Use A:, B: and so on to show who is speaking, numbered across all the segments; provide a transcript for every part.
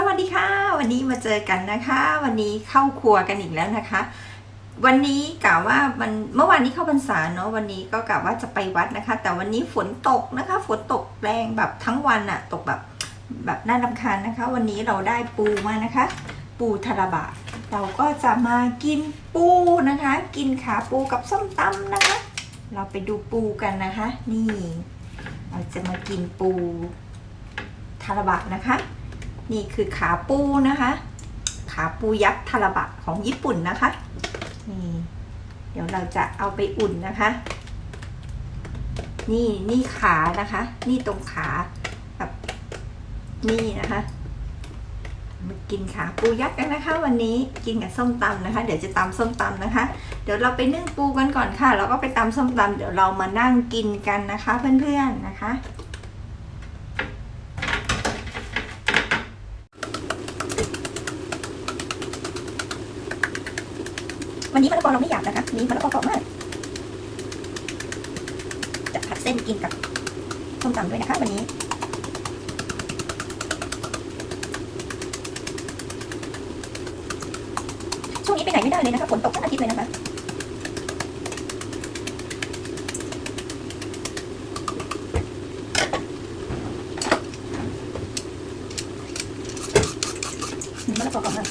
A: สวัสดีค่ะ วันนี้มาเจอกันนะคะ วันนี้เข้าครัวกันอีกแล้วนะคะ วันนี้กะว่ามันเมื่อวานนี้เข้าพรรษาเนาะวันนี้ก็กะว่าจะไปวัดนะคะ แต่วันนี้ฝนตกนะคะ ฝนตกแรงแบบทั้งวันอะตกแบบแบบน่ารำคาญนะคะ วันนี้เราได้ปูมานะคะ ปูทาราบะ เราก็จะมากินปูนะคะ กินขาปูกับส้มตำนะคะ เราไปดูปูกันนะคะ นี่ เราจะมากินปูทาราบะนะคะ นี่คือขาปูนะคะ ขาปูยักษ์ทาราบะของญี่ปุ่นนะคะนี่เดี๋ยวเราจะเอาไปอุ่นนะคะ นี่นี่ขานะคะ นี่ตรงขาแบบนี่นะคะมากินขาปูยักษ์กันนะคะ วันนี้กินกับส้มตำนะคะ เดี๋ยวจะตำส้มตำนะคะ เดี๋ยวเราไปนึ่งปูกันก่อนค่ะ แล้วก็ไปตำส้มตำเดี๋ยวเรามานั่งกินกันนะคะ เพื่อนๆนะคะ วันนี้มะละกอเราไม่หยาบนะคะนี้มะละกอกรอบมาก จะผัดเส้นกินกับส้มตำด้วยนะคะ วันนี้ ช่วงนี้ไปไหนไม่ได้เลยนะคะฝนตกทั้งอาทิตย์เลยนะคะ นี่มะละกอกรอบมาก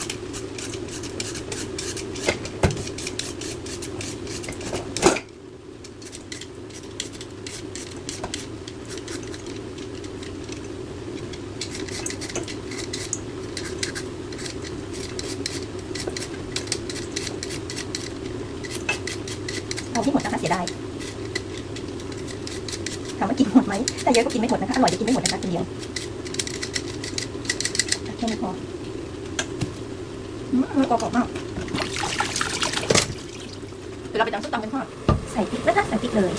A: เอาที่หมดนะคะเสียดายถามว่ากินหมดไหมถ้าเยอะก็กินไม่หมดนะคะ อร่อยจะกินไม่หมดนะคะคน เดียวแค่นี้พอมันกรอบมากเดี๋ยวเราไปตำส้มตำกันค่ะใส่พริกนะคะใส่พริกเลย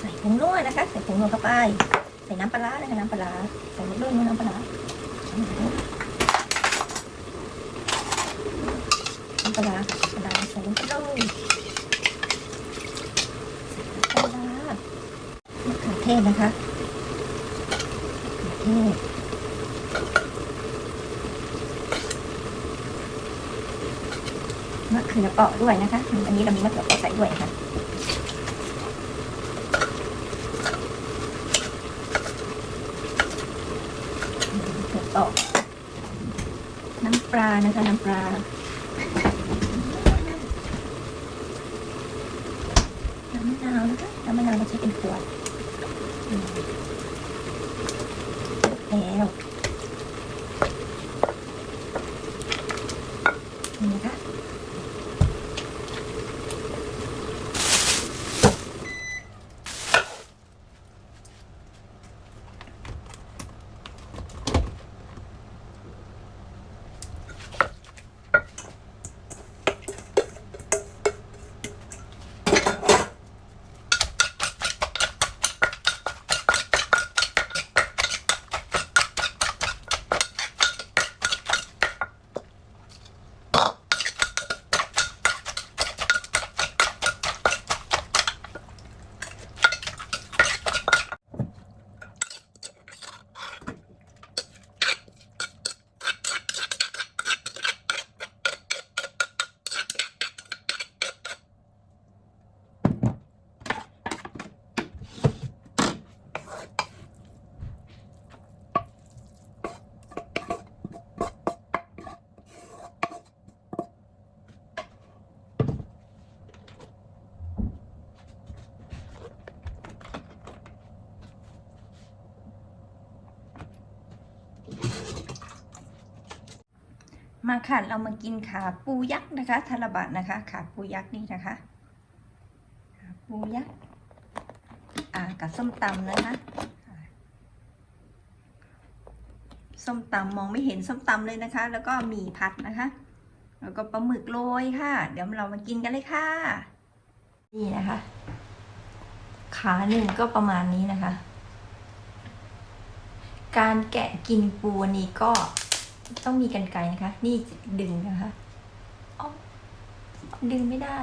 A: ใส่ผงนัวนะคะ ใส่ผงนัวเข้าไป ใส่น้ำปลาร้านะคะน้ำปลาร้าใส่นิดนึงน้ำปลาร้า น้ำปลาร้าค่ะน้ำปลาร้าใส่ลงไปเลยใส่น้ำปลาร้ามะเขือเทศนะคะมะเขือเทศมะเขือเปาะด้วยนะคะ อันนี้เรามีมะเขือเปาะใส่ด้วยค่ะเผือกอน้ำปลานะคะ น้ำปลา น้ำมะนาวนะคะน้ำมะนาวมาใช้เป็นขวดแล้วนี่นะคะ มาค่ะเรามากินขาปูยักษ์นะคะทาราบะนะคะ ขาปูยักษ์นี่นะคะขาปูยักษ์อ่ากับส้มตำนะคะส้มตำมองไม่เห็นส้มตำเลยนะคะ แล้วก็หมี่ผัดนะคะ แล้วก็ปลาหมึกโรยค่ะ เดี๋ยวเรามากินกันเลยค่ะ นี่นะคะ ขาหนึ่งก็ประมาณนี้นะคะ การแกะกินปูนนี้ก็ ต้องมีกันไกรนะคะ นี่ดึงนะคะอ๋อดึงไม่ได้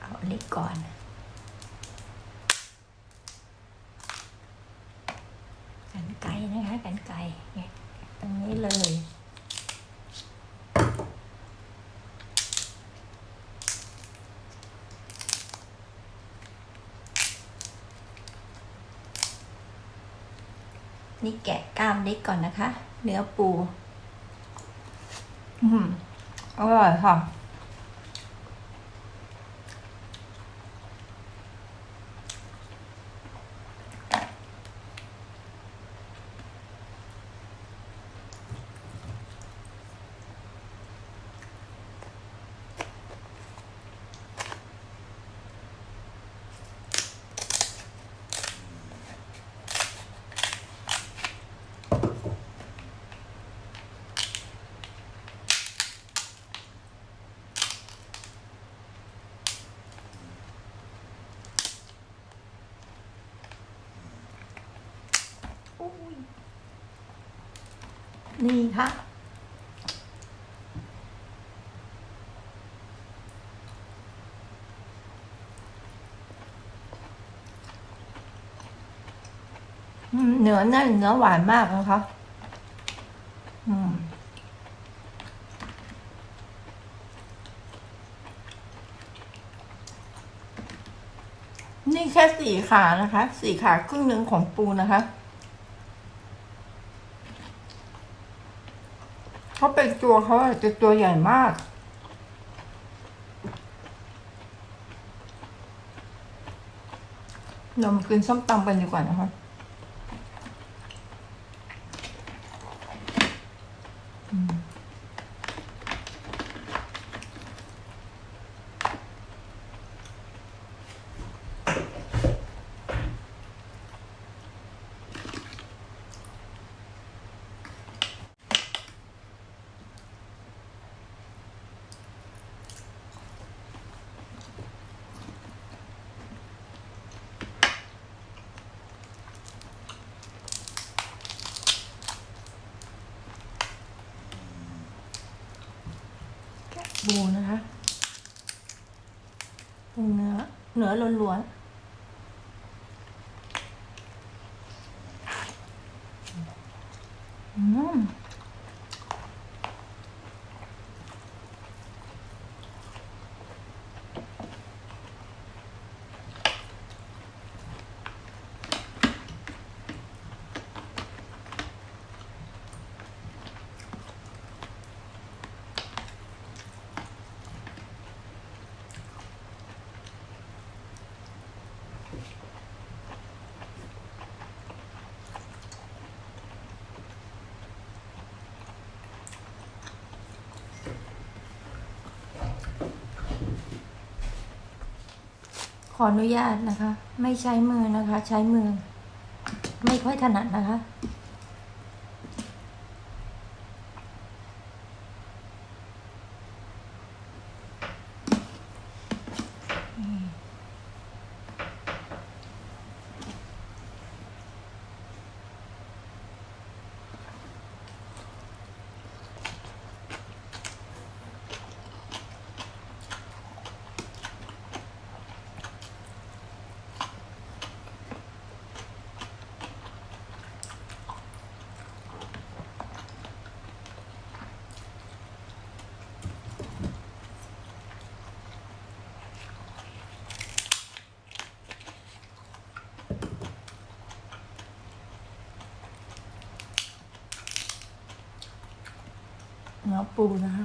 A: เอาเล็กก่อน กันไกรนะคะ กันไก่ตรงนี้เลยนี่แกะกล้ามเล็กก่อนนะคะ เนื้อปู อืมอร่อยค่ะ นี่ค่ะเนื้อแน่นเนื้อหวานมากนะคะอืมนี่แค่สี่ขานะคะ สี่ขาครึ่งหนึ่งของปูนะคะ เขาเป็นตัวเขาอะจะตัวใหญ่มาก เรามากินส้มตำกันดีกว่านะคะ ปูนะคะปู เนื้อเนื้อล้วนๆอืม ขออนุญาตนะคะ ไม่ใช้มือนะคะ ใช้มือ ไม่ค่อยถนัดนะคะ นื้อปูนะคะ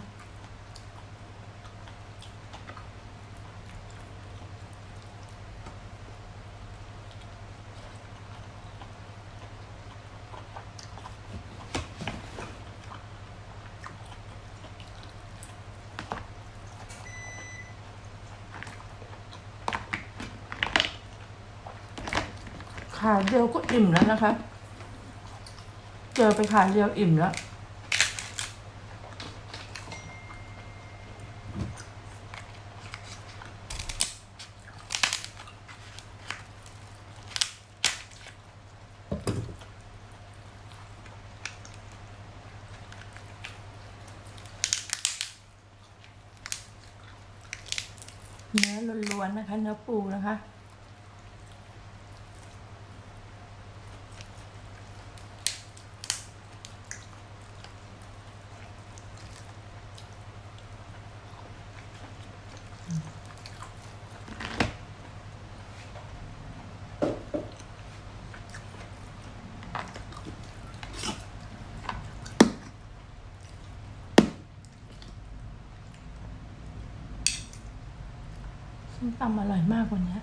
A: ขาเดียวก็อิ่มแล้วนะคะ เจอไปขาเดียวอิ่มแล้ว เนื้อล้วนๆนะคะ เนื้อปูนะคะ ส้มตำอร่อยมากกว่านี้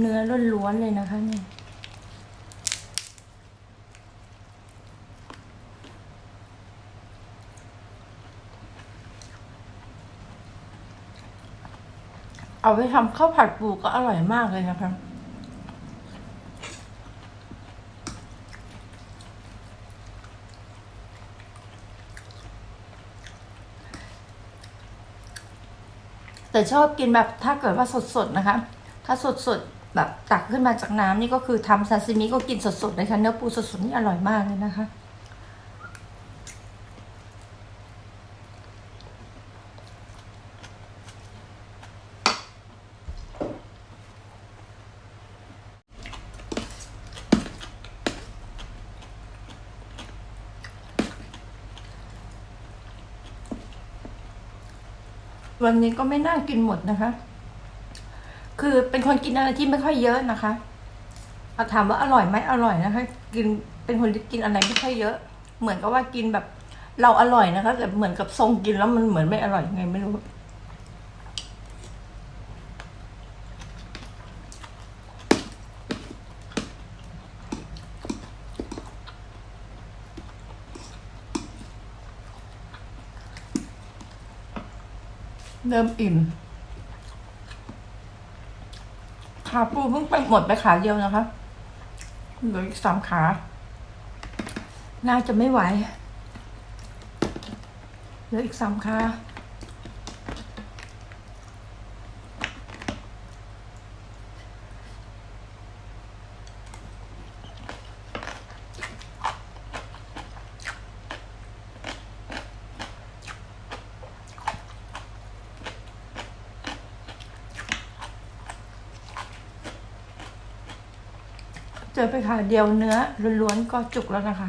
A: เนื้อล้วนๆเลยนะคะเนี่ยเอาไปทำข้าวผัดปูก็อร่อยมากเลยนะคะแต่ชอบกินแบบถ้าเกิดว่าสดๆนะคะ ถ้าสดๆ แบบตักขึ้นมาจากน้ำนี่ก็คือทำซาซิมิก็กินสดๆเลยค่ะเนื้อปูสดๆนี่อร่อยมากเลยนะคะ วันนี้ก็ไม่น่ากินหมดนะคะ คือเป็นคนกินอะไรที่ไม่ค่อยเยอะนะคะเอาถามว่าอร่อยไหมอร่อยนะคะ กินเป็นคนที่กินอะไรไม่ค่อยเยอะ เหมือนกับว่ากินแบบ เราอร่อยนะคะแต่เหมือนกับทรงกินแล้วมันเหมือนไม่อร่อยยังไงไม่รู้เริ่มอิ่ม ขาปูเพิ่งไปหมดไปขาเดียวนะคะเหลืออีกสามขา น่าจะไม่ไหวเหลืออีกสามขา ไปค่ะ เดียวเนื้อล้วนๆก็จุกแล้วนะคะ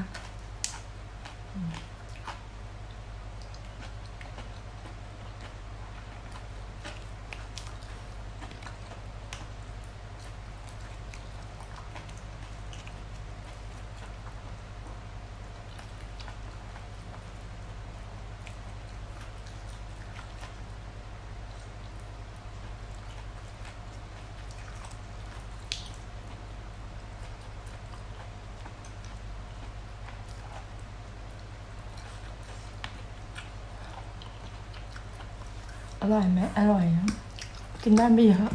A: อร่อยไหมอร่อยนะกินได้ไม่เยอะ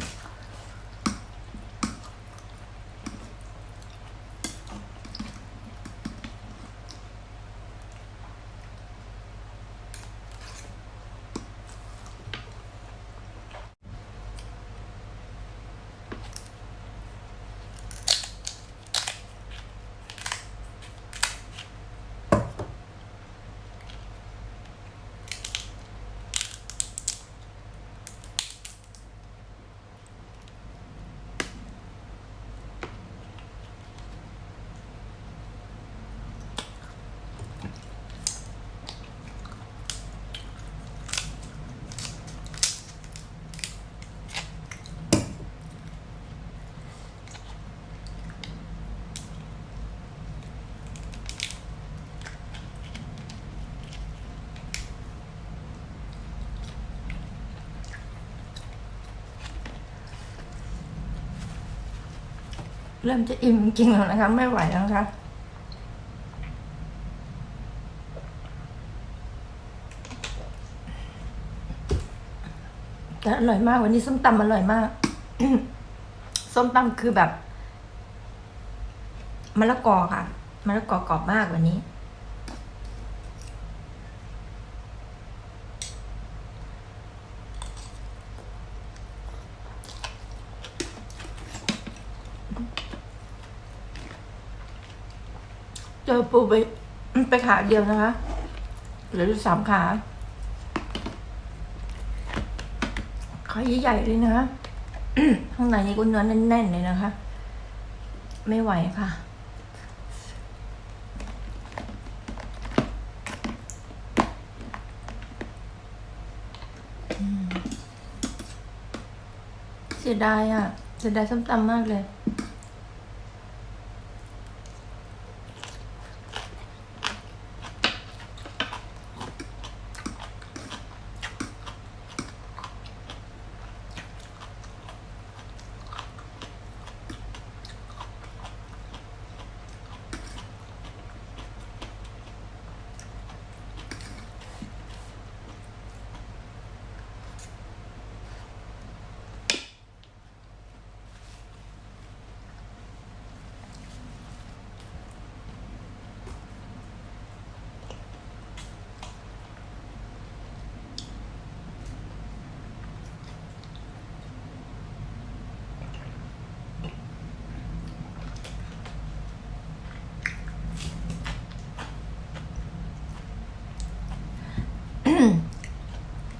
A: เริ่มจะอิ่มจริงๆแล้วนะคะ ไม่ไหวแล้วนะคะแต่อร่อยมากวันนี้ส้มตำอร่อยมาก ส้มตำคือแบบมะละกอค่ะมะละกอกรอบมากวันนี้ เจอปูไปไปขาเดียวนะคะเหลือสามขาขาใหญ่ๆเลยนะคะข้างในนี่ก็เนื้อแน่นๆเลยนะคะ ไม่ไหวค่ะเสียดายอะ เสียดายส้มตำมากเลย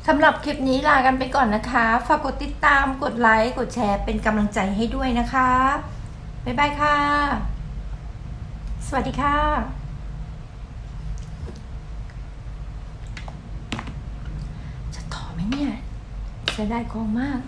A: สำหรับคลิปนี้ลากันไปก่อนนะคะ ฝากกดติดตาม กดไลค์ กดแชร์เป็นกำลังใจให้ด้วยนะคะ บ๊ายบายค่ะ สวัสดีค่ะจะต่อไหมเนี่ยเสียดายของมาก